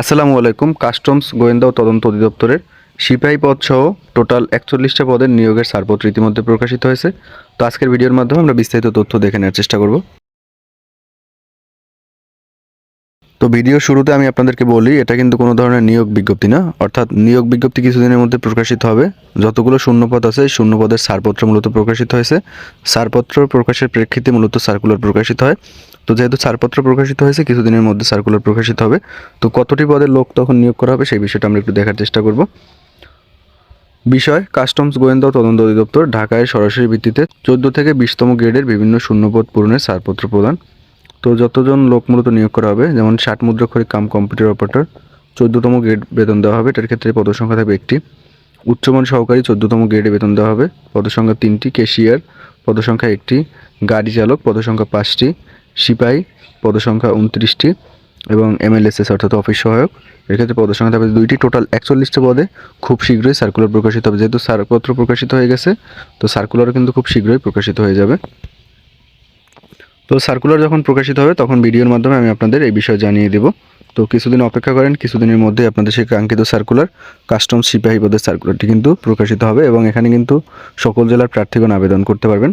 আসসালামু আলাইকুম, কাস্টমস গোয়েন্দা ও তদন্ত অধিদপ্তরের সিপাহী পদ সহ টোটাল একচল্লিশটা পদের নিয়োগের ছাড়পত্র ইতিমধ্যে প্রকাশিত হয়েছে। তো আজকের ভিডিওর মাধ্যমে আমরা বিস্তারিত তথ্য দেখে নেওয়ার চেষ্টা করব। তো ভিডিও শুরুতে আমি আপনাদেরকে বলি, এটা কিন্তু কোনো ধরনের নিয়োগ বিজ্ঞপ্তি না। অর্থাৎ নিয়োগ বিজ্ঞপ্তি কিছুদিনের মধ্যে প্রকাশিত হবে। যতগুলো শূন্যপদ আছে শূন্যপদের ছাড়পত্র মূলত প্রকাশিত হয়েছে। ছাড়পত্র প্রকাশের প্রেক্ষিতে মূলত সার্কুলার প্রকাশিত হয়। তো যেহেতু ছাড়পত্র প্রকাশিত হয়েছে, কিছুদিনের মধ্যে সার্কুলার প্রকাশিত হবে। তো কতটি পদের লোক তখন নিয়োগ করা হবে, সেই বিষয়টা আমরা একটু দেখার চেষ্টা করব। বিষয় কাস্টমস গোয়েন্দা তদন্ত অধিদপ্তর, ঢাকায় সরাসরি ভিত্তিতে চোদ্দ থেকে বিশতম গ্রেডের বিভিন্ন শূন্যপদ পূরণের ছাড়পত্র প্রদান। তো যতজন লোক মূলত নিয়োগ করা হবে, যেমন ষাট মুদ্রাক্ষরিক কাম কম্পিউটার অপারেটর, চোদ্দতম গ্রেড বেতন দেওয়া হবে, এটার ক্ষেত্রে পদসংখ্যা থাকবে একটি। উচ্চমান সহকারী চোদ্দতম গ্রেডে বেতন দেওয়া হবে, পদসংখ্যা তিনটি, ক্যাশিয়ার, পদসংখ্যা একটি, গাড়ি চালক, পদসংখ্যা পাঁচটি, সিপাহী, পদসংখ্যা উনত্রিশটি, এবং এমএলএসএস অর্থাৎ অফিস সহায়ক। এর ক্ষেত্রে পদসংখ্যা থাকবে দুইটি, টোটাল একচল্লিশটা পদে। খুব শীঘ্রই সার্কুলার প্রকাশিত হবে, যেহেতু সারপত্র প্রকাশিত হয়ে গেছে, তো সার্কুলারও কিন্তু খুব শীঘ্রই প্রকাশিত হয়ে যাবে। তো সার্কুলার যখন প্রকাশিত হবে, তখন ভিডিওর মাধ্যমে আমি আপনাদের এই বিষয়ে জানিয়ে দেব। তো কিছুদিন অপেক্ষা করেন, কিছুদিনের মধ্যে আপনাদের সেই কাঙ্ক্ষিত সার্কুলার কাস্টম সিপাহী পদের সার্কুলারটি কিন্তু প্রকাশিত হবে এবং এখানে কিন্তু সকল জেলার প্রার্থীগণ আবেদন করতে পারবেন।